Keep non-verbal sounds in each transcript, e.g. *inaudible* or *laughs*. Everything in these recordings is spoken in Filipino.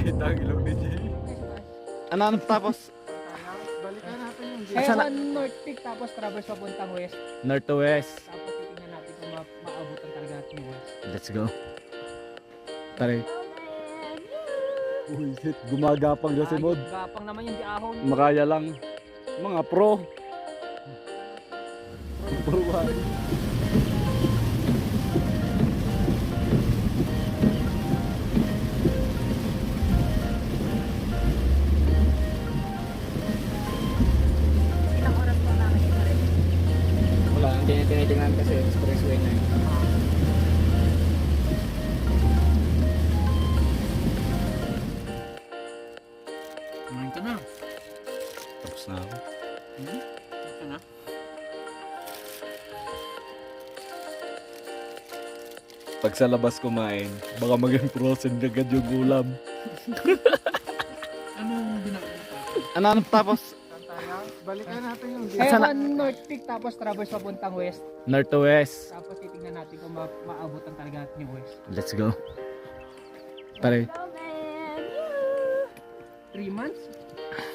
Kita ang ilong ni Jay. Ano, ano tapos? Balikan natin yung Jay. Kaya one north peak tapos traverse papuntang west. North to west. Tapos titingnan natin kung ma maabutan talaga natin yung west. Let's go. Tara. Uy, shit. Gumagapang siya si Mod. Ay, Gapang naman yung di ahon. Makaya lang. Mga pro. Pro one. Expressway na yun. Kumain ka na. Tapos na ako. Ka na. Pag sa labas kumain, baka maging frozen agad yung ulam. *laughs* Anong ginagawa Ano, ano tapos? Balikan natin yung Jay. Kaya one north peak tapos traverse papuntang west. North to west. Tapos titingnan natin kung ma maabutan talaga natin yung west. Let's go. Tara. 3 months?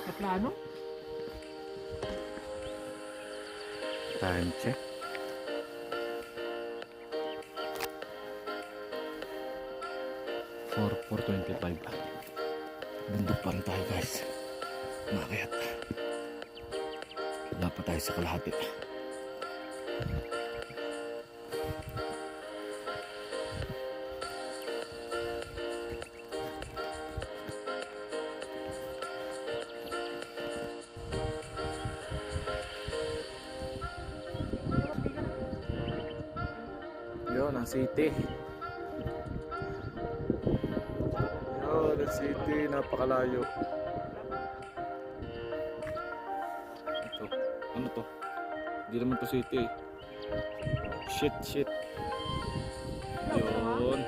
Sa plano? Time check. Four, four twenty-five. Bundok pa rin tayo guys. Makakayat. Wala pa tayo sa kalahati. Yun, ang city. Yun, ang city. Napakalayo. Ano to? Hindi naman to city. Shit, shit. Yun.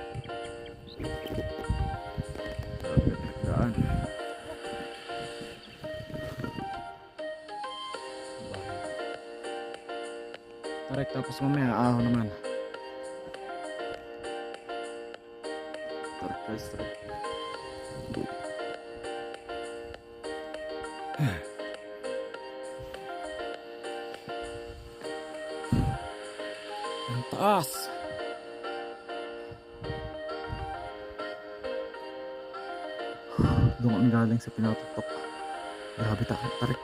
Daan. Correct, tapos mamaya ahon naman. Correct guys, correct. Ang taas. Doon kami galing sa pinatutok. Grabe takot tarik.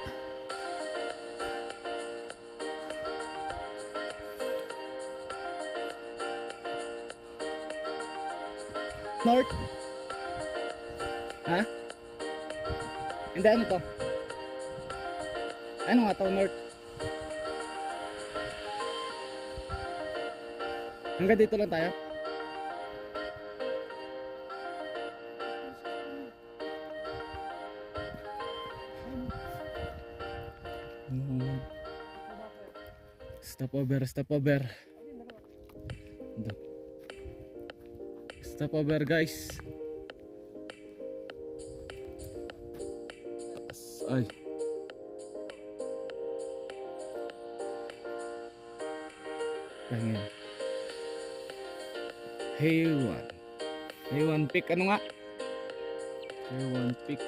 North. Ha? Hindi, ano to? Ano nga to, North? Hanggang dito lang tayo? Hmm. Stop over, stop over. Stop over guys. Ay. Pahingin. Haywan. Haywan Peak. Ano nga? Haywan Peak.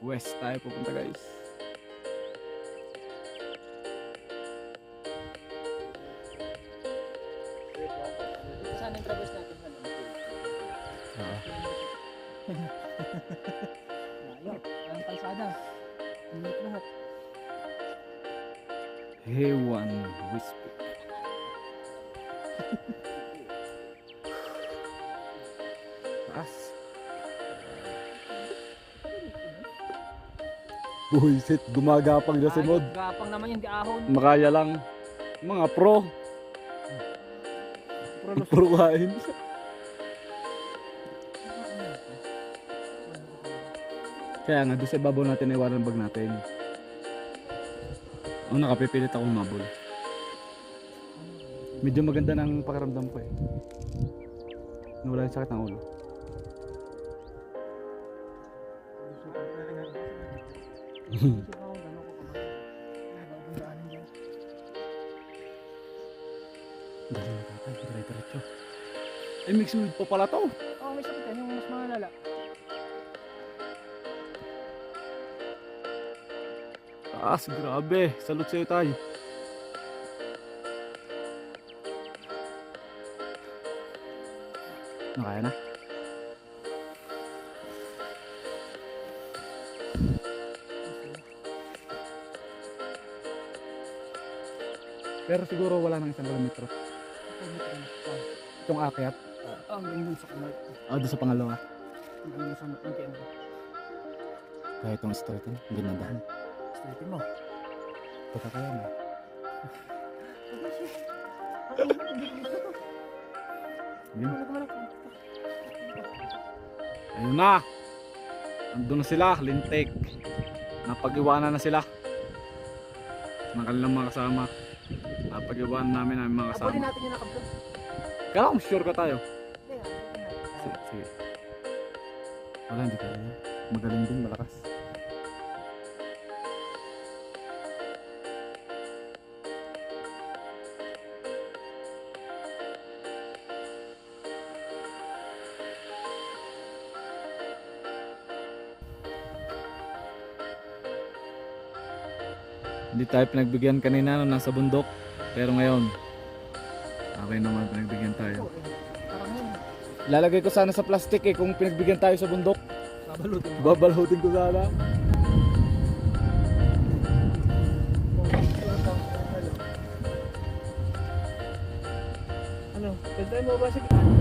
West tayo pupunta guys. Saan yung traverse natin? Ah. Layo. Ang kalsada. Ulit lahat. Haywan West Peak. Buisit, gumagapang siya si Mod. Gapang naman yung di ahon. Makaya lang. Mga pro. Prowain. Kaya nga, doon sa ibabaw natin iwanan bag natin. O, nakapipilit akong mabul. Medyo maganda ng pakiramdam ko eh. Nawala yung sakit ng ulo. Dali na tatay, dire-diretso. Ay, mix weed pa pala to. Oo, oh, may sakit yan, yung mas mahalala. Taas, grabe. Salute sa'yo tayo. Nakaya na? Thank you. Pero siguro wala nang isang kilometro. Itong akyat. Ang ganyan sa kamay. Ah, doon sa pangalawa. Ang ganyan sa ang kaya mo. Itong straight yun. Hindi na daan. Straight mo. Baka kaya. *laughs* Yun. Ayun na. Andun na sila, lintik. Napag-iwanan na sila. Ng kanilang mga kasama. Napag-iwanan namin ang mga kasama. natin yung nakablo. Kaya kung sure ka tayo. Sige. Wala, hindi kaya. Magaling din, malakas. Hindi tayo pinagbigyan kanina nung nasa bundok. Pero ngayon, okay naman pinagbigyan tayo. Lalagay ko sana sa plastic eh kung pinagbigyan tayo sa bundok. Babalutin mo. Babalhotin ko sana. Ano? Pwede mo ba sige?